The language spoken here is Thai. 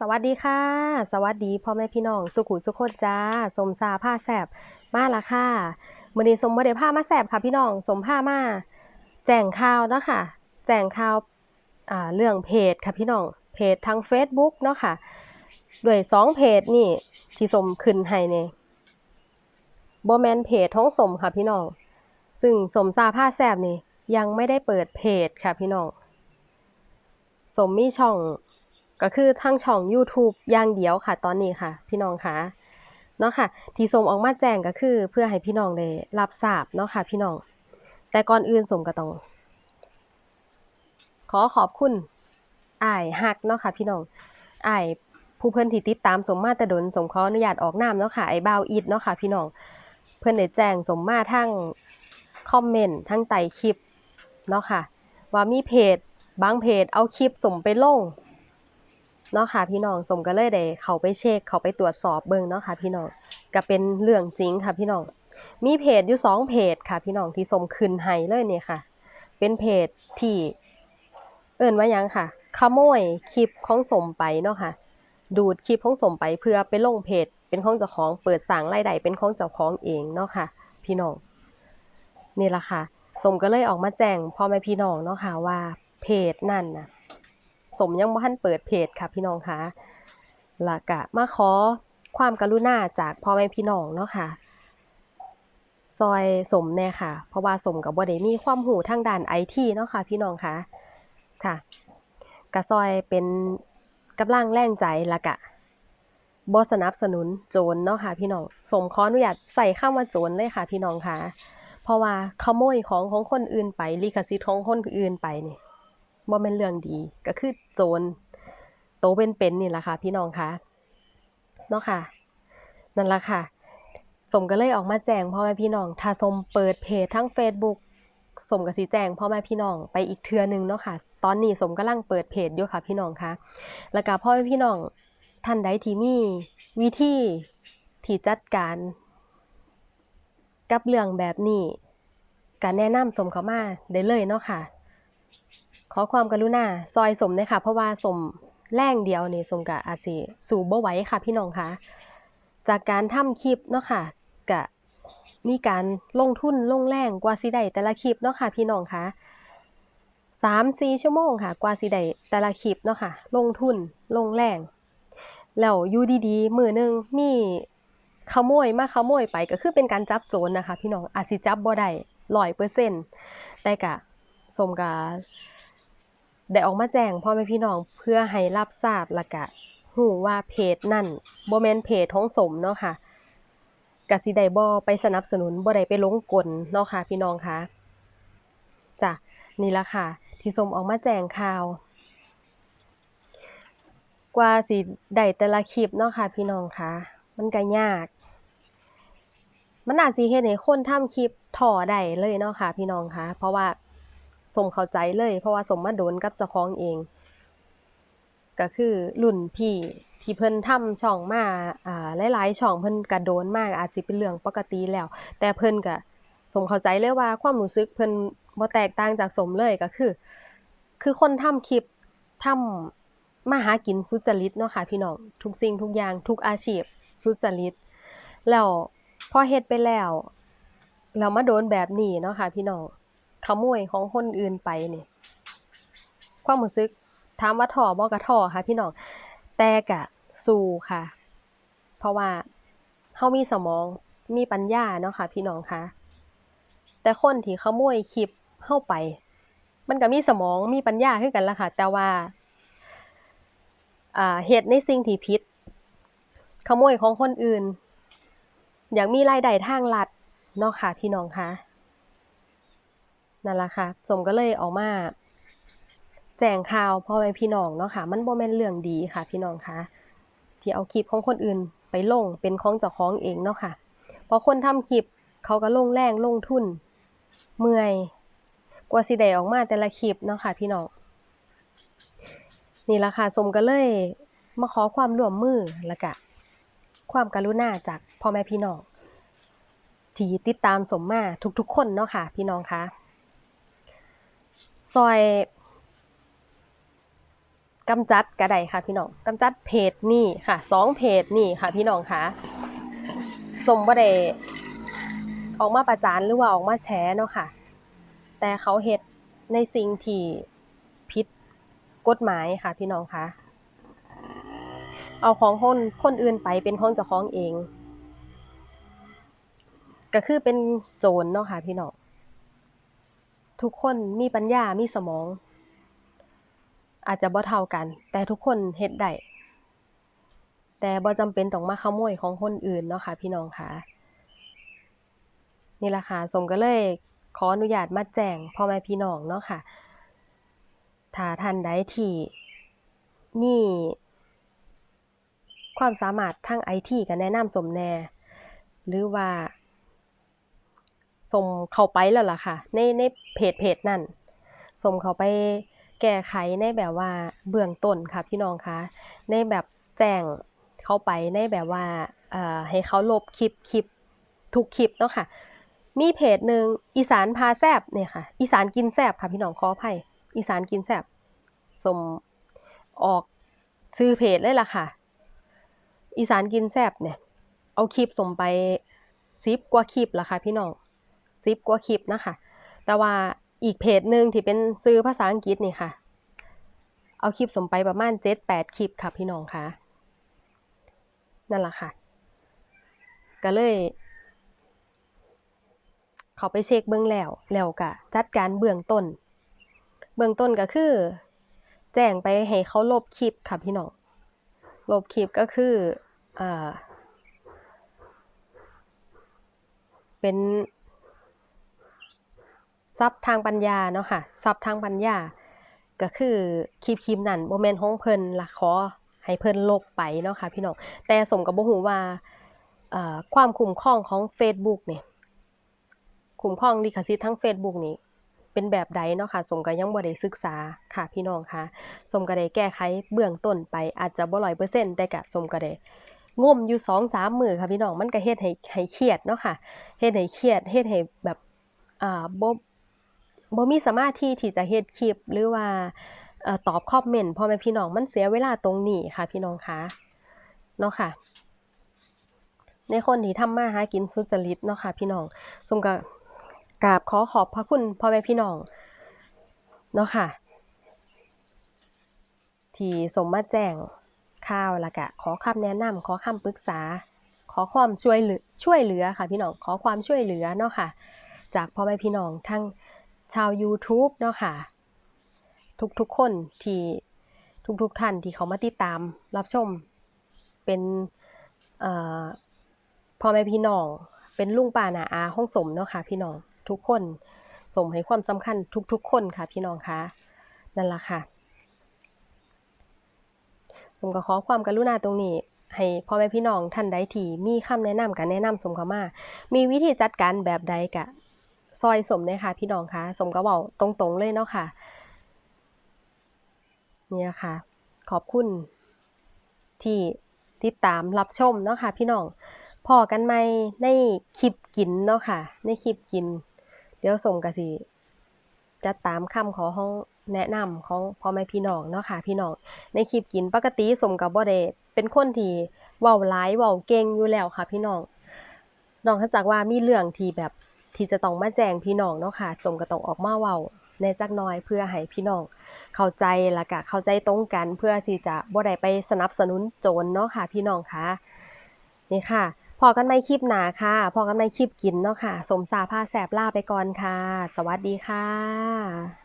สวัสดีค่ะ สวัสดีพ่อแม่พี่น้องสุขุสุขคนจ้า สมซาผ้าแสบมาละค่ะมือนี้สมบ่ได้ผ้ามาแสบค่ะพี่น้อง สมผ้ามาแจ้งข่าวเนาะค่ะ แจ้งข่าวาเรื่องเพจค่ะพี่น้อง เพจทาง Facebook เนาะค่ะ ด้วยสองเพจนี่ที่สมขึ้นให้เนี่ยบ่แมนเพจท้องสมค่ะพี่น้อง ซึ่งสมซาผ้าแสบนี่ยังไม่ได้เปิดเพจค่ะพี่น้อง สมมีช่อง ก็คือทั้งช่อง YouTube อย่างเดียวค่ะตอนนี้ค่ะ พี่น้องคะเนาะค่ะ ที่สมออกมาแจ้งก็คือ เพื่อให้พี่น้องได้รับทราบเนาะค่ะ พี่น้อง แต่ก่อนอื่นสมก็ต้องขอขอบคุณอ้ายฮักเนาะค่ะ พี่น้องอ้ายผู้เพิ่อนที่ติดตามสมมาแต่ดนสมขออนุญาตออกนามเนาะค่ะไอ้บ่าวอิดเนาะค่ะ พี่น้องเพิ่อนได้แจ้งสมมาทั้งคอมเมนต์ทั้งใต้คลิปเนาะค่ะ ว่ามีเพจบางเพจเอาคลิปสมไปลง เนาะค่ะพี่น้องสมก็เลยได้เขาไปเช็คเขาไปตรวจสอบเบิ่งเนาะค่ะพี่น้องก็เป็นเรื่องจริงค่ะพี่น้องมีเพจอยู่สองเพจค่ะ พี่น้องที่สมขึ้นให้เลยเนี่ยค่ะ เป็นเพจที่เอิ้นว่ายังค่ะ ขโมยคลิปของสมไปเนาะค่ะ ดูดคลิปของสมไปเพื่อไปลงเพจ เป็นของเจ้าของเปิดสร้างรายได้เป็นของเจ้าของเองเนาะค่ะ พี่น้องนี่ละค่ะ สมก็เลยออกมาแจ้งพ่อแม่พี่น้องเนาะค่ะว่าเพจนั่นน่ะ สมยังบ่ทันเปิดเพจค่ะพี่น้องคะล้วก็มาขอความกรุณาจากพ่อแม่พี่น้องเนาะค่ะ ซอยสมแน่ค่ะ เพราะว่าสมกับบ่ได้มีความหูทางด้านไอทีเนาะค่ะ พี่น้องคะค่ะกะซอยเป็นกำลังแรงใจละกะบ่สนับสนุนโจรเนาะค่ะ พี่น้องสมขออนุญาตใส่คำว่าโจรเลยค่ะ พี่น้องคะเพราะว่าขโมยของของคนอื่นไปลิขสิทธิ์ของคนอื่นไปนี่ บ่แม่นเรื่องดี ก็คือโจรโตเป็นๆนี่แหละค่ะ พี่น้องคะเนาะค่ะ นั่นละค่ะ สมก็เลยออกมาแจ้งพ่อแม่พี่น้อง ถ้าสมเปิดเพจทั้ง Facebook สมก็สิแจ้งพ่อแม่พี่น้องไปอีกเทือหนึงเนาะค่ะ ตอนนี้สมกำลังเปิดเพจอยู่ค่ะ พี่น้องคะแล้วก็พ่อแม่พี่น้องท่านใดที่มีวิธีที่จัดการ กับเรื่องแบบนี้ก็แนะนำสมเข้ามาได้เลยเนาะค่ะ ขอความกรุณาซอยสมเลยค่ะเพราะว่าสมแรงเดียวนี่สมกะอาจสิสู่บ่ไหวค่ะพี่น้องคะจากการทำคลิปเนาะค่ะกะมีการลงทุนลงแรงกว่าสิได้แต่ละคลิปเนาะค่ะพี่น้องคะสามสี่ชั่วโมงค่ะ กว่าสิได้แต่ละคลิปเนาะค่ะ ลงทุนลงแรงแล้วอยู่ดีๆมือหนึงมีขโมยมาขโมยไปก็คือเป็นการจับโจรนะคะ พี่น้องอาจสิจับบ่ได้ร้อยเปอร์เซ็นต์แต่กะสมกะ ได้ออกมาแจ้งพ่อแม่พี่น้องเพื่อให้รับทราบละกะหูว่าเพจนั่นบแมนเพจของสมเนาะค่ะกสิไดบ่ไปสนับสนุนบ่ได้ไปลงกลเนาะค่ะพี่น้องคะจ้ะนี่ละค่ะ ที่สมออกมาแจ้งข่าว กว่าสิได้แต่ละคลิปเนาะค่ะพี่น้องคะมันก็ยาก มันอาจสิเฮ็ดให้คนทำคลิปท้อได้เลยเนาะค่ะพี่น้องคะเพราะว่า สมเข้าใจเลย เพราะว่าสมมาโดนกับเจ้าของเอง ก็คือรุ่นพี่ที่เพิ่นทำช่องมาอ่าหลายๆช่องเพิ่นก็โดนมากอาจสิเป็นเรื่องปกติแล้ว แต่เพิ่นก็สมเข้าใจเลยว่าความรู้สึกเพิ่นบ่แตกต่างจากสมเลยก็คือ คือคนทำคลิปทำมาหากินสุจริตเนาะค่ะพี่น้องทุกสิ่งทุกอย่างทุกอาชีพสุจริต แล้วพอเฮ็ดไปแล้วแล้วมาโดนแบบนี้เนาะค่ะพี่น้อง ขโมยของคนอื่นไปนี่ความรู้สึกถามว่าท้อบ่ก็ท้อค่ะ พี่น้องแต่ก็สู้ค่ะ เพราะว่าเฮามีสมองมีปัญญาเนาะค่ะ พี่น้องคะแต่คนที่ขโมยคลิปเฮาไป มันก็มีสมองมีปัญญาคือกันละค่ะ แต่ว่าเฮ็ดในสิ่งที่ผิด ขโมยของคนอื่น อย่ากมีรายได้ทางลัดเนาะค่ะ พี่น้องคะ นั่นแหละค่ะสมก็เลยออกมาแจ้งข่าวพ่อแม่พี่น้องเนาะค่ะ มันบ่แม่นเรื่องดีค่ะ พี่น้องคะที่เอาคลิปของคนอื่นไปลงเป็นของเจ้าของเองเนาะค่ะเพราะคนทำคลิปเขาก็ลงแรงลงทุน เมื่อยกว่าสิได้ออกมาแต่ละคลิปเนาะค่ะ พี่น้องนี่ละค่ะสมก็เลยมาขอความร่วมมือล้วก็ความกรุณาจากพ่อแม่พี่น้องที่ติดตามสมมาทุกๆคนเนาะค่ะ พี่น้องคะ ซอยกำจัดก็ไดค่ะพี่น้องกำจัดเพจนี่ค่ะสองเพจนี่ค่ะพี่น้องค่ะสมบ่ได้ออกมาประจานหรือว่าออกมาแฉเนาะค่ะ แต่เขาเฮ็ดในสิ่งที่ผิดกฎหมายค่ะพี่น้องค่ะ เอาของคนคนอื่นไปเป็นของเจ้าของเอง ก็คือเป็นโจรเนาะค่ะพี่น้อง ทุกคนมีปัญญา มีสมอง อาจจะบ่เท่ากัน แต่ทุกคนเฮ็ดได้ แต่บ่จำเป็นต้องมาขโมยของคนอื่นเนาะค่ะพี่น้องค่ะ นี่ละค่ะ สมก็เลยขออนุญาตมาแจ้งพ่อแม่พี่น้องเนาะค่ะ ถ้าท่านใดที่มีความสามารถทางไอทีก็แนะนำสมแน่ หรือว่า สมเข้าไปแล้วล่ะค่ะ ในในเพจเพจนั้นสมเข้าไปแก้ไขในแบบว่าเบื้องต้นค่ะพี่น้องคะในแบบแจ้งเข้าไปในแบบว่าให้เขาลบคลิปคลิปทุกคลิปเนาะค่ะ มีเพจหนึ่งอีสานพาแซบเนี่ยค่ะ อีสานกินแซบค่ะพี่น้องขออภัยอีสานกินแซบสมออกชื่อเพจเลยล่ะค่ะ อีสานกินแซบเนี่ย เอาคลิปสมไปซิปกว่าคลิปละค่ะพี่น้อง ซิปกว่าคลิปนะคะ แต่ว่าอีกเพจหนึ่งที่เป็นซื้อภาษาอังกฤษนี่ค่ะ เอาคลิปสมไปประมาณเจ็ดแปดคลิปค่ะพี่น้องค่ะ นั่นแหละค่ะ ก็เลย เขาไปเช็คเบื้องแล้ว แล้วก็จัดการเบื้องต้น เบื้องต้นก็คือ แจ้งไปให้เขาลบคลิปค่ะพี่น้อง ลบคลิปก็คืออ่าเป็น ทรัพย์ทางปัญญาเนาะค่ะทรัพย์ทางปัญญา ก็คือคลิปคลิปนั้นบ่แม่นของเพิ่นละขอให้เพิ่นลบไปเนาะค่ะพี่น้องแต่สมกับบ่ฮู้ว่าความคุ้มครองของ Facebook เนี่ยคุ้มครองลิขสิทธิ์ทั้ง Facebook นี่เป็นแบบใดเนาะค่ะสมก็ยังบ่ได้ศึกษาค่ะพี่น้องค่ะสมก็ได้แก้ไขเบื้องต้นไปอาจจะบ่100%แต่ก็สมก็ได้งมอยู่2-3มื้อค่ะพี่น้องมันก็เฮ็ดให้ให้เครียดเนาะค่ะเฮ็ดให้เครียดเฮ็ดให้แบบอ่าบ่ บ่มีสมาธิที่จะเฮ็ดคลิปหรือว่าเอ่อตอบคอมเมนต์พ่อแม่พี่น้องมันเสียเวลาตรงนี้ค่ะ พี่น้องคะเนาะค่ะ ในคนที่ทำมาหากินสุจริตเนาะค่ะ พี่น้องสมกับกราบขอขอบพระคุณพ่อแม่พี่น้องเนาะค่ะ ที่สมมาแจ้งข่าวล้วก็ขอคำแนะนำขอคำปรึกษา ขอความช่วยเหลือช่วยเหลือค่ะ พี่น้องขอความช่วยเหลือเนาะค่ะ จากพ่อแม่พี่น้องทั้ง ชาว YouTube เนาะค่ะ ทุกๆคนที่ทุกๆท่านที่เขามาติดตามรับชมเป็นพ่อแม่พี่น้อง เป็นลุงป้านาอาห้องสมเนาะค่ะ พี่น้องทุกคนสมให้ความสำคัญทุกๆ คนค่ะ พี่น้องคะนั่นละค่ะผมก็ขอความกรุณาตรงนี้ให้พ่อแม่พี่น้องท่านใดที่มีคำแนะนำกันแนะนำสมเข้ามา มีวิธีจัดการแบบใดกะ ซอยสมเลยค่ะ พี่น้องคะสมก็บอกตรงๆเลยเนาะค่ะ เนี่ยค่ะ ขอบคุณ ที่ติดตามรับชมเนาะค่ะ พี่น้องพอกันไหมในคลิปกินเนาะค่ะ ในคลิปกิน เดี๋ยวสมกะสิจะตามคำขอห้องแนะนำของพ่อแม่พี่น้องเนาะค่ะ พี่น้องในคลิปกินปกติสมกับบ่ได้เป็นคนที่เว้าหลายเว้าเก่งอยู่แล้วค่ะ พี่น้องน้อกจากว่ามีเรื่องที่แบบ ที่จะต้องมาแจ้งพี่น้องเนาะค่ะจมก็ต้องออกมาเว้าในจักน้อยเพื่อให้พี่น้องเข้าใจและก็เข้าใจตรงกันเพื่อที่จะบ่ได้ไปสนับสนุนโจรเนาะค่ะ พี่น้องคะนี่ค่ะพอกันไม่คลิปหนาค่ะพอกันไม่คลิปกินเนาะค่ะ สมสาผ้าแสบล่าไปก่อนค่ะ สวัสดีค่ะ